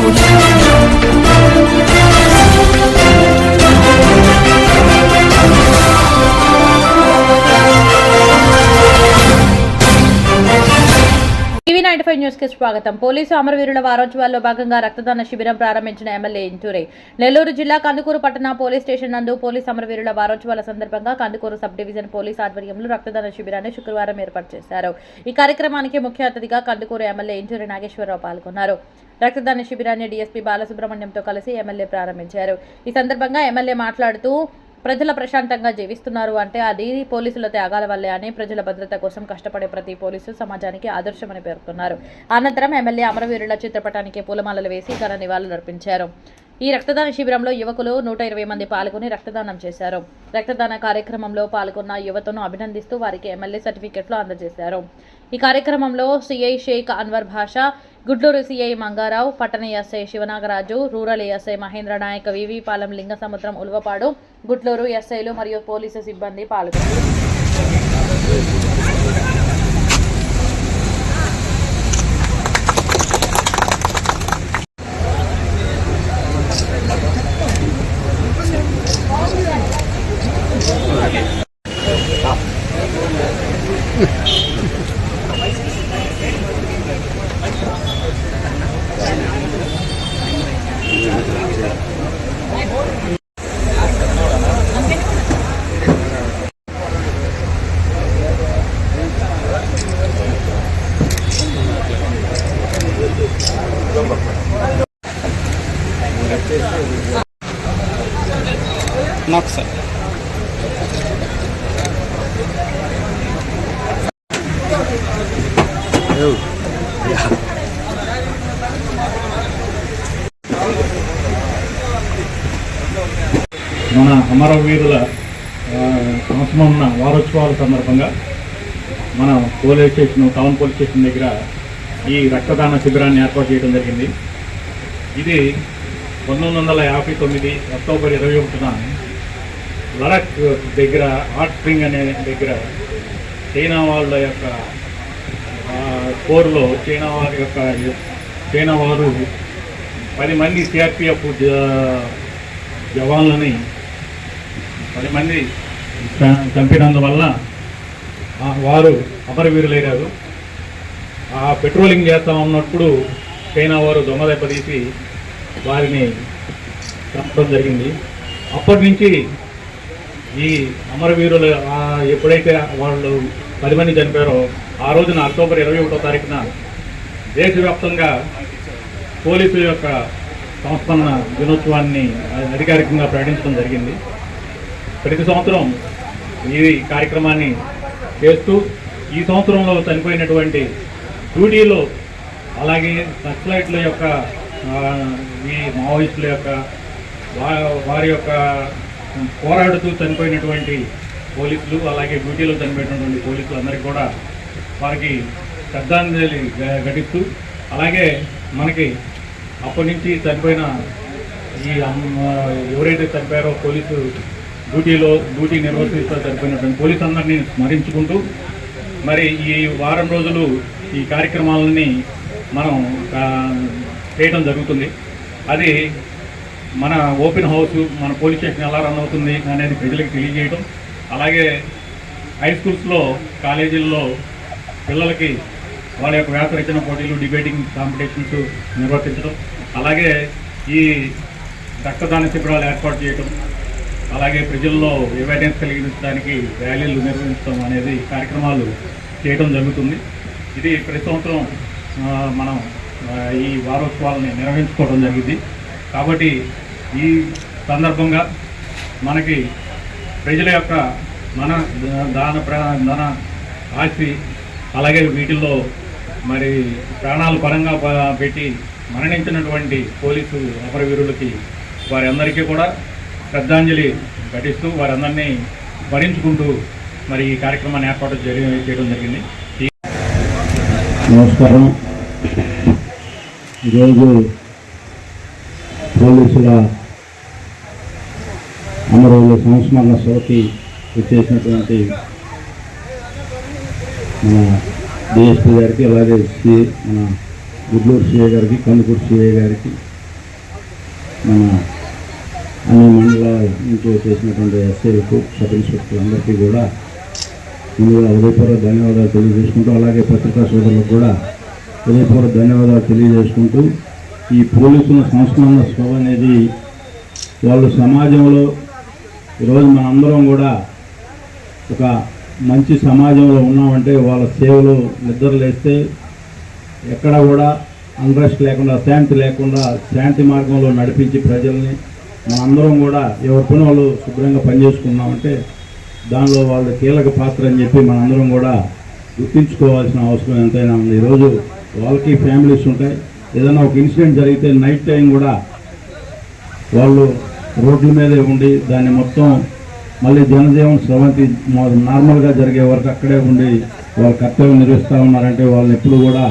Saúde. న్యూస్కి స్వాగతం. పోలీసు అమరవీరుల వారోత్సవాల్లో భాగంగా రక్తదాన శిబిరం ప్రారంభించిన ఎమ్మెల్యే ఇంటూరే. నెల్లూరు జిల్లా కందుకూరు పట్టణ పోలీస్ స్టేషన్ నందు పోలీసు అమరవీరుల వారోత్సవాల సందర్భంగా కందుకూరు సబ్ డివిజన్ పోలీస్ ఆధ్వర్యంలో రక్తదాన శిబిరాన్ని శుక్రవారం ఏర్పాటు చేశారు. ఈ కార్యక్రమానికి ముఖ్య అతిథిగా కందుకూరు ఎమ్మెల్యే ఇంటూరి నాగేశ్వరరావు పాల్గొన్నారు. రక్తదాన శిబిరాన్ని డీఎస్పీ బాలసుబ్రహ్మణ్యంతో కలిసి ఎమ్మెల్యే ప్రారంభించారు. ఈ సందర్భంగా ఎమ్మెల్యే మాట్లాడుతూ ప్రజల ప్రశాంతంగా జీవిస్తున్నారు అంటే అది పోలీసుల త్యాగాల వల్లే అని ప్రజల భద్రత కోసం కష్టపడే ప్రతి పోలీసు సమాజానికి ఆదర్శమని పేర్కొన్నారు. అనంతరం ఎమ్మెల్యే అమరవీరుల చిత్రపటానికి పూలమాలలు వేసి ఘన నివాళులర్పించారు. ఈ రక్తదాన శిబిరంలో యువకులు నూట ఇరవై మంది పాల్గొని రక్తదానం చేశారు. రక్తదాన కార్యక్రమంలో పాల్గొన్న యువతను అభినందిస్తూ వారికి ఎమ్మెల్యే సర్టిఫికెట్లు అందజేశారు. ఈ కార్యక్రమంలో సిఐ షేక్ అన్వర్ భాషా గుడ్లూరు సిఐ మంగారావు పట్టణ SI Sivanagaraju rural SI Mahendra Naik V V Palem Lingasamudram Ulavapadu Gudluru ఎస్ఐలు మరియు పోలీసు సిబ్బంది పాల్గొన్నారు. Yeah. మన అమరవీరుల అవసరం సంవత్సరం ఉన్న వారోత్సవాల సందర్భంగా మన police station town police station దగ్గర ఈ రక్తదాన శిబిరాన్ని ఏర్పాటు చేయడం జరిగింది. ఇది పంతొమ్మిది వందల యాభై తొమ్మిది అక్టోబర్ ఇరవై ఒకటిన లడక్ దగ్గర హాట్ స్ప్రింగ్ అనే దగ్గర చైనా వాళ్ళ యొక్క కోర్లో చైనా వారి యొక్క చైనా వారు పది మంది సిఆర్పిఎఫ్ జవాన్లని పది మంది చంపినందువల్ల వారు అమరవీరులయ్యారు ఆ పెట్రోలింగ్ చేస్తా ఉన్నప్పుడు చైనా వారు దొంగ దెబ్బతీసి వారిని చంపడం జరిగింది. అప్పటి నుంచి ఈ అమరవీరులు ఎప్పుడైతే వాళ్ళు పది మంది చనిపోయారో ఆ రోజున అక్టోబర్ ఇరవై ఒకటో తారీఖున దేశవ్యాప్తంగా పోలీసుల యొక్క సంస్మరణ దినోత్సవాన్ని అధికారికంగా ప్రకటించడం జరిగింది. ప్రతి సంవత్సరం ఈ కార్యక్రమాన్ని చేస్తూ ఈ సంవత్సరంలో చనిపోయినటువంటి డ్యూటీలో అలాగే నక్సలైట్ల యొక్క ఈ మావోయిస్టుల యొక్క వారి యొక్క పోరాడుతూ చనిపోయినటువంటి పోలీసులు అలాగే డ్యూటీలో చనిపోయినటువంటి పోలీసులు అందరికీ కూడా వారికి శ్రద్ధాంజలి గ- ఘటిస్తూ అలాగే మనకి అప్పటి నుంచి చనిపోయిన ఈ ఎవరైతే చనిపోయారో పోలీసు డ్యూటీలో డ్యూటీ నిర్వర్తిస్తూ చనిపోయినటువంటి పోలీసు అందరినీ స్మరించుకుంటూ మరి ఈ వారం రోజులు ఈ కార్యక్రమాలని మనం చేయడం జరుగుతుంది. అది మన ఓపెన్ హౌస్ మన పోలీస్ స్టేషన్ ఎలా రన్ అవుతుంది అనేది ప్రజలకు తెలియజేయడం అలాగే హై స్కూల్స్లో కాలేజీల్లో పిల్లలకి వాళ్ళ యొక్క వ్యాస రచన పోటీలు డిబేటింగ్ కాంపిటీషన్స్ నిర్వర్తించడం అలాగే ఈ రక్తదాన శిబిరాలు ఏర్పాటు చేయడం అలాగే ప్రజల్లో అవేర్నెస్ కలిగించడానికి ర్యాలీలు నిర్వహించడం అనేది కార్యక్రమాలు చేయడం జరుగుతుంది. ఇది ప్రతి సంవత్సరం మనం ఈ వారోత్సవాలని నిర్వహించుకోవడం జరిగింది. కాబట్టి ఈ సందర్భంగా మనకి ప్రజల యొక్క మన దాన ధన ఆస్తి అలాగే వీటిల్లో మరి ప్రాణాలు పరంగా పెట్టి మరణించినటువంటి పోలీసు అపరవీరులకి వారి అందరికీ కూడా శ్రద్ధాంజలి ఘటిస్తూ వారందరినీ స్మరించుకుంటూ మరి ఈ కార్యక్రమాన్ని ఏర్పాటు చేయడం జరిగింది. నమస్కారం. ఈరోజు పోలీసుల అమరుల సంస్మరణ సభకి వచ్చేసినటువంటి మన డిఎస్పీ గారికి అలాగే సి మన గుడ్లూరు సిఐ గారికి కందుకూరు సిఐ గారికి మన అన్ని మండల ఇంట్లో చేసినటువంటి ఎస్ఐలకు సబ్ ఇన్స్పెక్టర్లందరికీ కూడా ముందుగా ఉదయపూర్వ ధన్యవాదాలు తెలియజేసుకుంటూ అలాగే పత్రికా సోదరులకు కూడా ఉదయపూర్వ ధన్యవాదాలు తెలియజేసుకుంటూ ఈ పోలీసుల సంస్కరణ సభ అనేది వాళ్ళు సమాజంలో ఈరోజు మనందరం కూడా ఒక మంచి సమాజంలో ఉన్నామంటే వాళ్ళ సేవలు నిద్రలేస్తే ఎక్కడ కూడా అన్రెస్ట్ లేకుండా శాంతి లేకుండా శాంతి మార్గంలో నడిపించి ప్రజల్ని మనందరం కూడా ఎవరి పని వాళ్ళు శుభ్రంగా పనిచేసుకున్నామంటే దానిలో వాళ్ళ కీలక పాత్ర అని చెప్పి మనందరం కూడా గుర్తించుకోవాల్సిన అవసరం ఎంతైనా ఉంది. ఈరోజు వాళ్ళకి ఫ్యామిలీస్ ఉంటాయి. ఏదైనా ఒక ఇన్సిడెంట్ జరిగితే నైట్ టైం కూడా వాళ్ళు రోడ్ల మీదే ఉండి దాన్ని మొత్తం మళ్ళీ జనజీవన స్రవంతి నార్మల్గా జరిగే వరకు అక్కడే ఉండి వాళ్ళ కర్తవ్యం నిర్వహిస్తూ ఉన్నారంటే వాళ్ళని ఎప్పుడు కూడా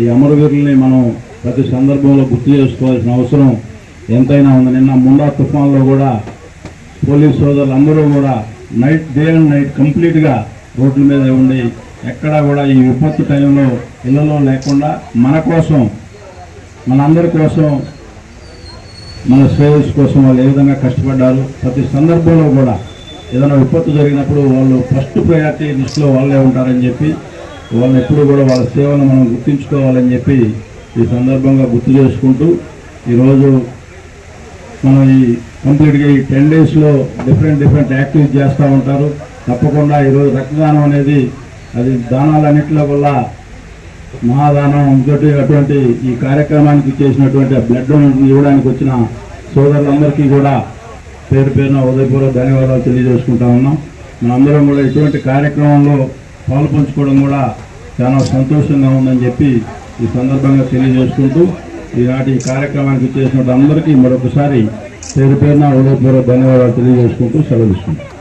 ఈ అమరవీరుల్ని మనం ప్రతి సందర్భంలో గుర్తు చేసుకోవాల్సిన అవసరం ఎంతైనా ఉంది. నిన్న ముండా తుఫాన్లో కూడా పోలీస్ సోదరులు అందరూ కూడా నైట్ డే అండ్ నైట్ కంప్లీట్గా రోడ్ల మీద ఉండి ఎక్కడా కూడా ఈ విపత్తు టైంలో ఇళ్ళలో లేకుండా మన కోసం మనందరి కోసం మన శ్రేయస్ కోసం వాళ్ళు ఏ విధంగా కష్టపడ్డారు ప్రతి సందర్భంలో కూడా ఏదైనా విపత్తు జరిగినప్పుడు వాళ్ళు ఫస్ట్ ప్రయారిటీ లిస్టులో వాళ్ళే ఉంటారని చెప్పి వాళ్ళని ఎప్పుడు కూడా వాళ్ళ సేవలను మనం గుర్తించుకోవాలని చెప్పి ఈ సందర్భంగా గుర్తు చేసుకుంటూ ఈరోజు మనం ఈ కంప్లీట్గా ఈ టెన్ డేస్లో డిఫరెంట్ డిఫరెంట్ యాక్టివిటీస్ చేస్తూ ఉంటారు. తప్పకుండా ఈరోజు రక్తదానం అనేది అది దానాలన్నింటిలో వల్ల మహాదానం ఇంకోటి అటువంటి ఈ కార్యక్రమానికి చేసినటువంటి బ్లడ్ ఇవ్వడానికి వచ్చిన సోదరులందరికీ కూడా పేరు పేరున ఉదయపూర్వక ధన్యవాదాలు తెలియజేసుకుంటా ఉన్నాం. మనందరం కూడా ఇటువంటి కార్యక్రమంలో పాల్పంచుకోవడం కూడా చాలా సంతోషంగా ఉందని చెప్పి ఈ సందర్భంగా తెలియజేసుకుంటూ ఈనాటి కార్యక్రమానికి చేసినట్టు అందరికీ మరొకసారి పేరు పేరున హృదయపూర్వక ధన్యవాదాలు తెలియజేసుకుంటూ సెలవు తీసుకుంటాం